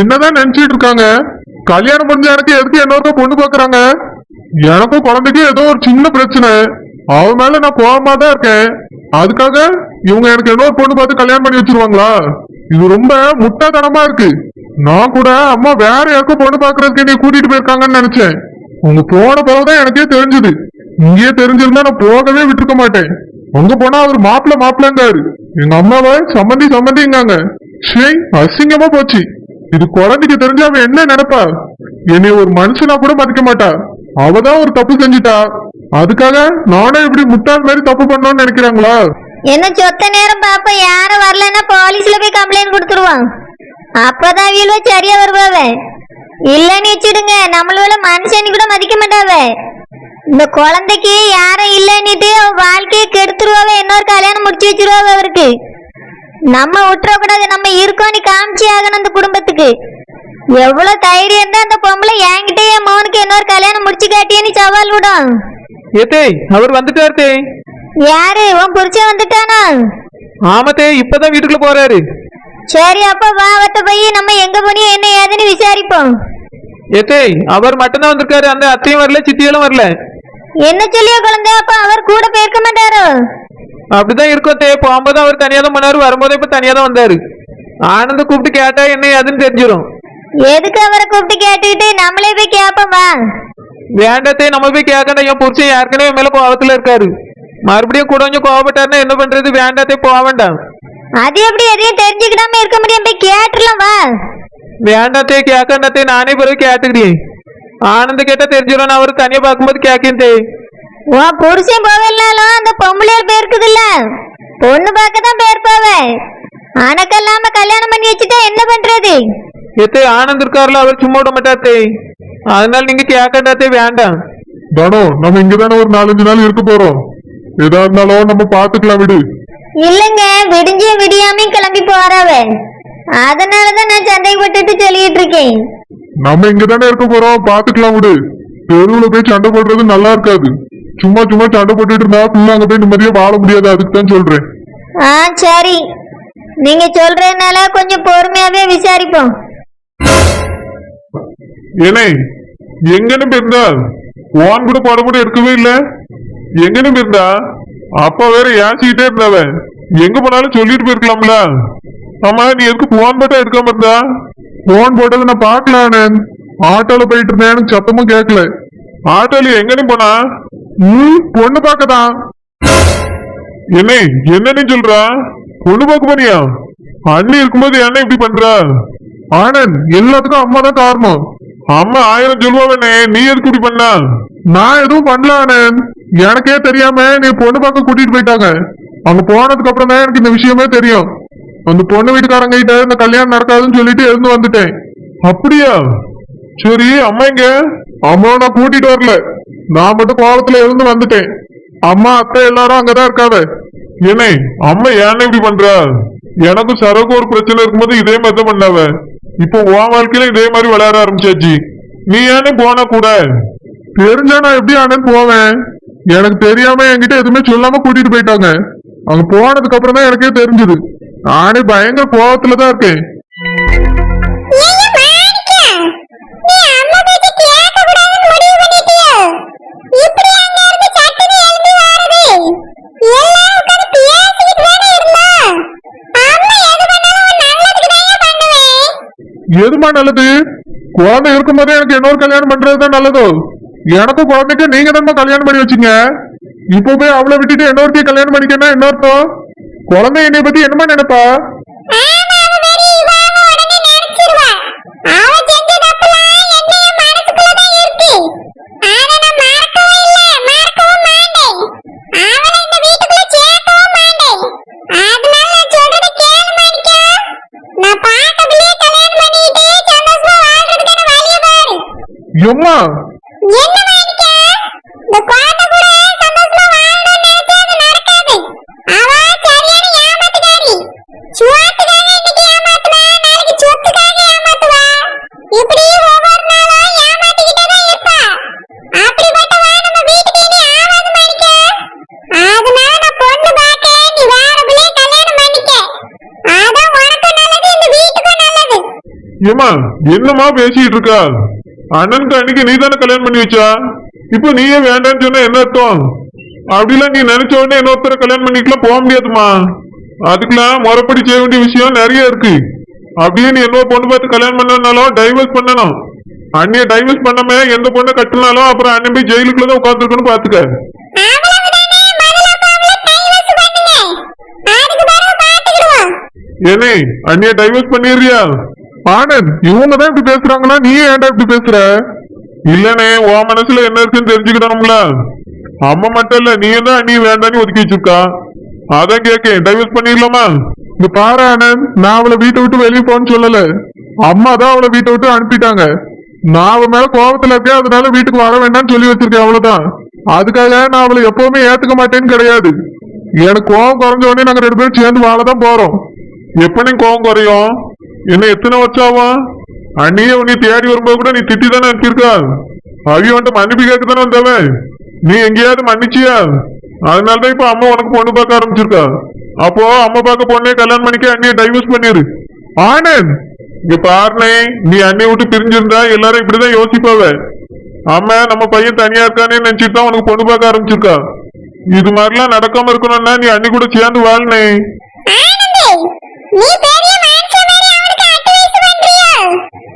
என்னதான் நினைச்சிட்டு இருக்காங்க? கல்யாணம் முடிஞ்ச எனக்கு எதுக்கு என்னோட பொண்ணு பாக்குறாங்க எனக்கும் குழந்தைக்கும் ஏதோ ஒரு சின்ன பிரச்சனை. அவ மேல நான் கோவமா தான் இருக்கேன். அதுக்காக இவங்க எனக்கு ஏதோ பொண்ணு பார்த்து கல்யாணம் பண்ணி வச்சிருவாங்களா? இது ரொம்ப முட்டாத்தனமா இருக்கு. நான் கூட அம்மா வேற யாருக்கும் பொண்ணு பாக்குறதுக்கு நீ கூட்டிட்டு போயிருக்காங்கன்னு நினைச்சேன். உங்க போன பிறகுதான் எனக்கே தெரிஞ்சது. இங்கேயே தெரிஞ்சிருந்தா நான் போகவே விட்டுருக்க மாட்டேன். அங்க போனா அவர் மாப்பிள்ள மாப்பிள்ளங்காரு. எங்க அம்மாவை சம்மந்தி சம்மந்திங்காங்க. ஷே அசிங்கமா போச்சு. இது குழந்தைக்கு தெரிஞ்சு அவன் என்ன நினைப்பா? என்னை ஒரு மனுஷனா கூட மதிக்க மாட்டா. அவதான் ஒரு தப்பு செஞ்சுட்டா. அதுக்காக நானே இப்படி முட்டாள் மாதிரி தப்பு பண்ணோம்னு நினைக்கிறாங்களா? என்ன சொத்த நேரம் பாப்ப யாரும் வரலன்னா போலீஸ்ல போய் கம்ப்ளைண்ட் கொடுத்துருவான். அப்பதான் வீழ்வ சரியா வருவாவ இல்லன்னு வச்சிடுங்க நம்மளோட மனுஷனி கூட மதிக்க மாட்டாவ இந்த குழந்தைக்கு யாரும் இல்லன்னுட்டு அவ வாழ்க்கையை கெடுத்துருவாவ இன்னொரு கல்யாணம் முடிச்சு வச்சிருவாவ அவருக்கு. நம்ம விட்டுறக்கூடாது நம்ம இருக்கோன்னு காமிச்சு ஆகணும் அந்த குடும்பத்துக்கு. எவ்வளவு தைரியம் இருந்தா அந்த பொம்பளை என்கிட்ட என் மகனுக்கு இன்னொரு கல்யாணம் முடிச்சு காட்டியன்னு சவால் விடும். ஏத்தே அவர் வந்துட்டாரு தே. யாரு? உன் புருஷன் வந்துட்டானா? ஆமாத்தே இப்பதான் வீட்டுக்குள்ள போறாரு. சரி அப்ப வா அவத்த போய் நம்ம எங்க போனியோ என்ன ஏதுன்னு விசாரிப்போம். ஏத்தே அவர் மட்டும்தான் வந்திருக்காரு. அந்த அத்தையும் வரல சித்திகளும் வரல. என்ன சொல்லியோ குழந்தை அப்ப அவர் கூட போயிருக்க மாட்டாரோ? அப்படிதான் இருக்கும் தே போகும்போது அவர் தனியா தான் பண்ணாரு வரும்போது இப்ப தனியா தான் வந்தாரு. ஆனந்த கூப்பிட்டு கேட்டா என்ன ஏதுன்னு தெரிஞ்சிடும் எதுக்கு அவரை கூப்பிட்டு கேட்டுக்கிட்டு நம்மளே போய் கேப்போம் வா. வேண்டத்தே நம்ம போய் கேட்கണ്ട என் புருஷன் ஏற்கனவே மேல கோவத்துல இருக்காரு. மறுபடியும் கூட கொஞ்சம் கோவப்பட்டாருன்னா என்ன பண்றது வேண்டாத்தே போக வேண்டாம் அது எப்படி எதையும் தெரிஞ்சுக்கிடாம இருக்க முடியும் போய் கேட்டுலாம் வா. வேண்டாத்தே கேட்கண்டத்தே நானே பிறகு கேட்டுக்கிறேன். ஆனந்த கேட்டா தெரிஞ்சிடும் நான் அவர் தனியா பார்க்கும்போது கேட்கேன் தே. உன் புருஷன் போகலனாலும் அந்த பொம்பளையார் போயிருக்குதுல்ல பொண்ணு பார்க்க தான் போயிருப்பாவ அணக்கல்லாம கல்யாணம் பண்ணி வச்சுட்டா என்ன பண்றது? எத்தே ஆனந்த் இருக்காருல அவர் சும்மா விட மாட்டாத்தே அதனால நீங்க கேட்கண்டாத்தே வேண்டாம். தானோ நம்ம இங்கதானே ஒரு நாலஞ்சு நாள் இருக்க போறோம். எதா இருந்தாலும் நம்ம பாத்துக்கலாம் விடு. இல்லங்க விடிஞ்சே விடியாமையும் கிளம்பி போறாவ அதனாலதான் நான் சந்தேகப்பட்டுட்டு சொல்லிட்டு இருக்கேன். நம்ம இங்கதானே இருக்க போறோம் பாத்துக்கலாம் விடு. தெருவுல போய் சண்டை போடுறது நல்லா இருக்காது. சும்மா சும்மா சண்டை போட்டுட்டு இருந்தா புள்ள அங்க போய் நிம்மதியா வாழ முடியாது. அதுக்கு தான் சொல்றேன். ஆ சரி. நீங்க சொல்றதுனால கொஞ்சம் பொறுமையாவே விசாரிப்போம். ஏனே எங்கன்னு இருந்தா போன் கூட போட கூட எடுக்கவே இல்ல. எங்கன்னு இருந்தா அப்பா வேற ஏசிக்கிட்டே இருந்தாவ. எங்க போனாலும் சொல்லிட்டு போயிருக்கலாம்ல. ஆமா நீ எதுக்கு போன் மட்டும் எடுக்காம இருந்தா? போன் போட்டது நான் பாக்கல ஆனந்த் ஆட்டோல போயிட்டு இருந்தேன் எனக்கு சத்தமும் கேட்கல. ஆட்டோல எங்கன்னு போனா? பொண்ணு பார்க்கதான் என்ன என்னன்னு சொல்ற? பொண்ணு பார்க்க போனியா? அண்ணி இருக்கும்போது என்ன இப்படி பண்ற? ஆனந்த் எல்லாத்துக்கும் அம்மா தான் காரணம். அம்மா ஆயிரம் சொல்லுவாவே நீ எதுக்கு இப்படி பண்ண? நான் எதுவும் பண்ணல ஆனந்த். எனக்கே தெரியாம நீ பொண்ணு பார்க்க கூட்டிட்டு போயிட்டாங்க. அங்க போனதுக்கு அப்புறம் தான் எனக்கு இந்த விஷயமே தெரியும். அந்த பொண்ணு வீட்டுக்காரங்க கிட்ட இந்த கல்யாணம் நடக்காதுன்னு சொல்லிட்டு எழுந்து வந்துட்டேன். அப்படியா? சரி அம்மா எங்க? அம்மாவை நான் கூட்டிட்டு வரல. நான் மட்டும் கோவத்துல இருந்து வந்துட்டேன். அம்மா அத்தை எல்லாரும் அங்கதான் இருக்காது. ஏனே அம்மா ஏன்னு இப்படி பண்றா? எனக்கும் சரக்கு ஒரு பிரச்சனை இருக்கும்போது இதே மாதிரி தான் பண்ணாவ. இப்போ உன் வாழ்க்கையில இதே மாதிரி விளையாட ஆரம்பிச்சாச்சு. நீ ஏன்னு போன கூட? தெரிஞ்சா நான் எப்படி ஆனந்த் போவேன். எனக்கு தெரியாம என்கிட்ட எதுவுமே சொல்லாம கூட்டிட்டு போயிட்டாங்க. அங்க போனதுக்கு அப்புறம் தான் எனக்கே தெரிஞ்சது. நானே பயங்கர கோபத்துலதான் இருக்கேன். எதுமா நல்லது? குழந்தை இருக்கும்போதே எனக்கு இன்னொரு கல்யாணம் பண்றதுதான் நல்லதோ? எனக்கு குழந்தைக்கு நீங்க தான் கல்யாணம் பண்ணி வச்சீங்க. இப்போ போய் அவளை விட்டுட்டு இன்னொருத்தையும் கல்யாணம் பண்ணிக்கன்னா என்ன அர்த்தம்? குழந்தை என்னை பத்தி என்னமா நினைப்பா? எம்மா? ஏமா என்னமா பேசிட்டு இருக்கா? அண்ணனுக்கு அன்னைக்கு நீ தானே கல்யாணம் பண்ணி வச்சா? இப்போ நீயே வேண்டாம்னு சொன்னா என்ன அர்த்தம்? அப்படிலாம் நீ நினைச்ச உடனே இன்னொருத்தர கல்யாணம் பண்ணிக்கலாம் போக முடியாதுமா அதுக்கெல்லாம் முறைப்படி செய்ய வேண்டிய விஷயம் நிறைய இருக்கு. அப்படியே நீ இன்னொரு பொண்ணு பார்த்து கல்யாணம் பண்ணனாலும் டைவர்ஸ் பண்ணணும். அண்ணிய டைவர்ஸ் பண்ணாம எந்த பொண்ணை கட்டினாலும் அப்புறம் அண்ணன் போய் ஜெயிலுக்குள்ள தான் உட்காந்துருக்கணும் பாத்துக்க ஏனே அண்ணிய டைவர்ஸ் பண்ணிடுறியா? ஆனந்த் இவங்க தான் இப்படி பேசுறாங்கன்னா நீ ஏன்டா இப்படி பேசுற? இல்லனே உன் மனசுல என்ன இருக்குன்னு தெரிஞ்சுக்கிடணும்ல அம்மா மட்டும் இல்ல நீ தான் நீ வேண்டான்னு ஒதுக்கி வச்சிருக்கா. அதான் கேட்கேன் டைவர்ஸ் பண்ணிடலாமா? இங்க பாரு ஆனந்த் நான் அவளை வீட்டை விட்டு வெளியே போன்னு சொல்லல. அம்மா தான் அவளை வீட்டை விட்டு அனுப்பிட்டாங்க. நான் அவ மேல கோபத்துல இருக்கேன் அதனால வீட்டுக்கு வர வேண்டாம்னு சொல்லி வச்சிருக்கேன் அவ்வளவுதான். அதுக்காக நான் அவளை எப்பவுமே ஏத்துக்க மாட்டேன்னு கிடையாது. எனக்கு கோபம் குறைஞ்ச உடனே நாங்க ரெண்டு பேரும் சேர்ந்து வாழ தான் போறோம் எப்படி கோபம் குறையும்? என்ன எத்தனை வருஷம் ஆகும் அண்ணியே உன்னை தேடி வரும்போது கூட நீ திட்டி தானே அனுப்பியிருக்கா அவி மன்னிப்பு கேட்க தானே வந்தவன் நீ எங்கேயாவது மன்னிச்சியா? அதனாலதான் இப்ப அம்மா உனக்கு பொண்ணு பார்க்க ஆரம்பிச்சிருக்கா அப்போ அம்மா பார்க்க பொண்ணே கல்யாணம் பண்ணிக்க அண்ணியை டைவர்ஸ் பண்ணிரு. ஆனந்த் இங்க பாருனே நீ அண்ணியை விட்டு பிரிஞ்சிருந்தா எல்லாரும் இப்படிதான் யோசிப்பாவ? அம்மா நம்ம பையன் தனியா இருக்கானே நினைச்சிட்டு தான் உனக்கு பொண்ணு பார்க்க ஆரம்பிச்சிருக்கா இது மாதிரிலாம் நடக்காம இருக்கணும்னா நீ அண்ணி கூட சேர்ந்து வாழ்னே. நீ பெரிய மனுஷன் மாதிரி அவனுக்கு அட்வைஸ் பண்றியா மாணிக்கத்துக்கு யார கட்டி வச்சா சந்தோஷமா இருப்பான்னு எனக்கு தெரியும் இதுக்கு மேல இதுல யாரும் தலையிட கூடாது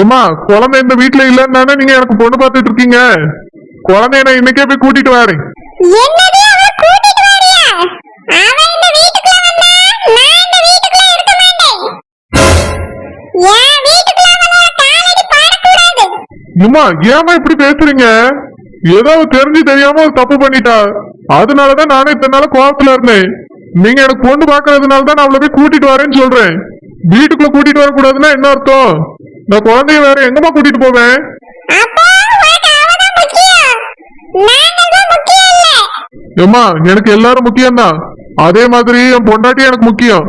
ஏமா குழந்தை இந்த வீட்டுல இல்லன்னு தானே நீங்க எனக்கு பொண்ணு பார்த்துட்டு இருக்கீங்க? குழந்தைய நான் இன்னைக்கே போய் கூட்டிட்டு வரேன் ஏமா ஏமா இப்படி பேசுறீங்க? ஏதோ தெரிஞ்சு தெரியாம தப்பு பண்ணிட்டா. அதனாலதான் நானே இத்தனை நாள் கோவத்துல இருந்தேன். நீங்க எனக்கு பொண்ணு பாக்குறதுனால தான் நான் அவளை போய் கூட்டிட்டு வரேன்னு சொல்றேன். வீட்டுக்குள்ள கூட்டிட்டு வரக்கூடாதுன்னா என்ன அர்த்தம்? நான் குழந்தைய வேற எங்கம்மா கூட்டிட்டு போவேன்? முக்கியம். தான் ஏம்மா எனக்கு எல்லாரும் முக்கியம்தான். அதே மாதிரி என் பொண்டாட்டி எனக்கு முக்கியம்.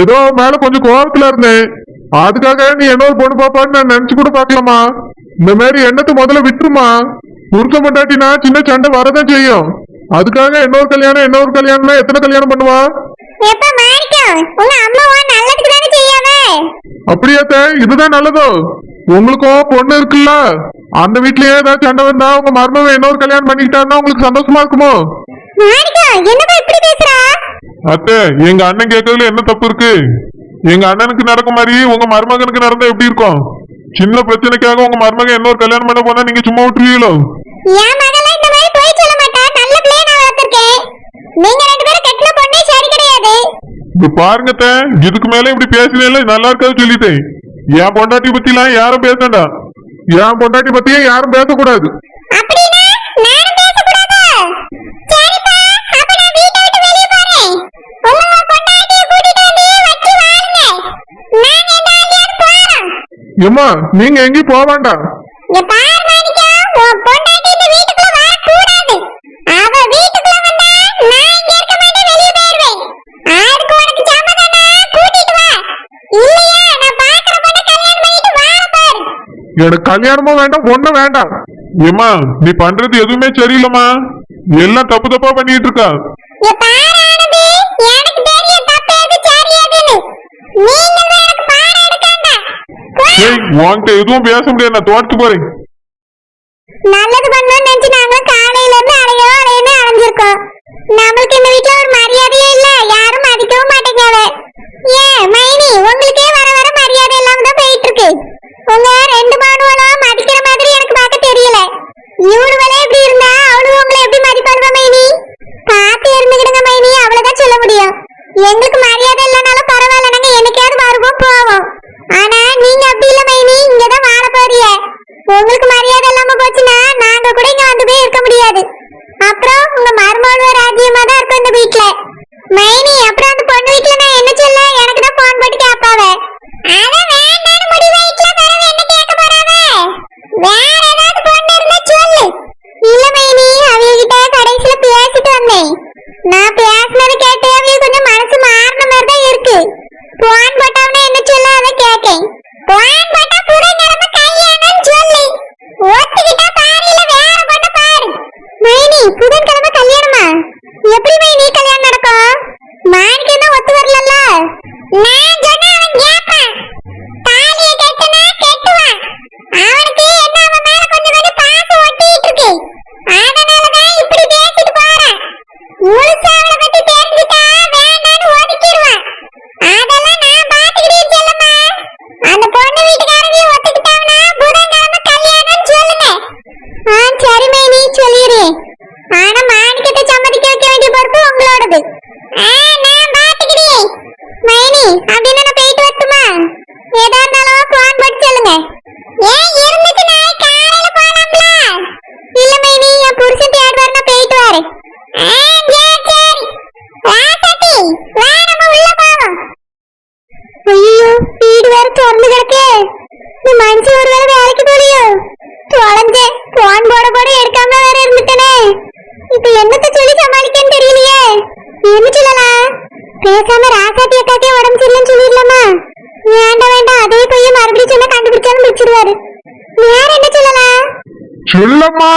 ஏதோ மேல கொஞ்சம் கோவத்துல இருந்தேன். அதுக்காக நீ என்ன ஒரு பொண்ணு பாப்பான்னு நான் நினைச்சு கூட பாக்கலாமா இந்த மாதிரி எண்ணத்தை முதல்ல விட்டுருமா புருஷ பொண்டாட்டினா சின்ன சண்டை வரதான் செய்யும். அதுக்காக இன்னொரு கல்யாணம் இன்னொரு கல்யாணம்னா எத்தனை கல்யாணம் பண்ணுவா? எப்ப மாணிக்கம் உங்க நல்லதுக்கு தானே அப்படியாத்த இதுதான் நல்லதோ. உங்களுக்கும் பொண்ணு இருக்குல்ல? அந்த வீட்லயே ஏதாவது சண்டை வந்தா உங்க மருமவன் இன்னொரு கல்யாணம் பண்ணிக்கிட்டாருன்னா உங்களுக்கு சந்தோஷமா இருக்குமோ? மாணிக்கம் என்னப்பா இப்படி பேசுறா? அத்தை எங்க அண்ணன் கேட்கறதுல என்ன தப்பு இருக்கு? எங்க அண்ணனுக்கு நடக்க மாதிரி உங்க மருமகனுக்கு நடந்தா எப்படி இருக்கும்? சின்ன பிரச்சனைக்காக உங்க மருமகன் இன்னொரு கல்யாணம் பண்ண போனா நீங்க சும்மா விட்டுருவீங்களோ? என் மகள இந்த மாதிரி போய் சொல்ல மாட்டா. நல்ல பிள்ளைய நான் வளர்த்திருக்கேன். நீங்க ரெண்டு பேரும் கட்டின பொண்ணே சரி கிடையாது. இப்ப பாருங்க அத்தை, இதுக்கு மேல இப்படி பேசினேல நல்லா இருக்காது சொல்லிட்டேன் என் பொண்டாட்டி பத்தி எல்லாம் யாரும் பேசண்டா என் பொண்டாட்டி பத்தியே யாரும் பேசக்கூடாது. அப்படின்னா நானும் பேசக்கூடாதா சரிப்பா அப்ப நான் வீட்டை விட்டு வெளிய போறேன் உங்க பொண்டாட்டிய கூட்டிட்டு வந்து வச்சு வாழுங்க நாங்க இந்த ஆண்டியாவது போறோம் ஏம்மா நீங்க எங்கேயும் போக வேண்டாம் இங்க பாரு மாணிக்கம் உன் பொண்டாட்டி இந்த வீட்டுக்குள்ள வரக்கூடாது அவ வீட்டுக்குள்ள வந்தா நான் இங்க இருக்க மாட்டேன் வெளிய போயிருவேன் அதுக்கு உனக்கு சம்மதம்னா கூட்டிட்டு வா இல்லையா நான் பாக்குற பொண்ணை கல்யாணம் பண்ணிட்டு வாழ பாரு. எனக்கு கல்யாணமும் வேண்டாம் ஒண்ணும் வேண்டாம். ஏம்மா நீ பண்றது எதுவுமே சரியில்லைம்மா. எல்லாம் தப்பு தப்பா பண்ணிட்டு இருக்கா இங்க பாரு ஆனந்தி எனக்கு தெரியும் தப்பு எது சரி எதுன்னு நீங்கள் எனக்கு பாடம் எடுக்காண்டா போ. ஏய் உன்கிட்ட எதுவும் பேச முடியாது. நான் தோட்டத்து போறேன். நல்லது பண்ணணும்னு நினைச்சு நாங்க காலையில இருந்து அலையோ அலையுன்னு அலைஞ்சிருக்கோம். நம்மளுக்கு இந்த வீட்ல ஒரு மரியாதையே இல்ல. யாரும் மதிக்கவும் மாட்டேங்காவ ஏன் மைனி உங்களுக்கே வர வர மரியாதை இல்லாம தான் போயிட்டு இருக்கு. உங்க ரெண்டு மானுவலும் மதிக்கிற மாதிரி எனக்கு பார்க்க தெரியல. இவனுவளே அப்புறம் உங்க மருமகளோட ராஜ்யமா தான் இருக்கும் இந்த வீட்டுல மைனி அப்புறம் அந்த இந்த ஒருவேளை வேலைக்கு போலியோ? தொலைஞ்சே போன் போட போட எடுக்காம வேற இருந்துட்டனே. இப்ப என்னத்த சொல்லி சமாளிக்கன்னு தெரியலையே. என்ன சொல்லலாம் பேசாம ராசாத்தி அக்காக்கே உடம்பு சரியில்லைன்னு சொல்லிடலாமா? வேண்டாம் வேண்டாம் அதே பையன் மறுபடியும் சொன்னா கண்டுபிடிச்சாலும் பிடிச்சிருவாரு. வேற என்ன சொல்லலாம் சொல்லம்மா!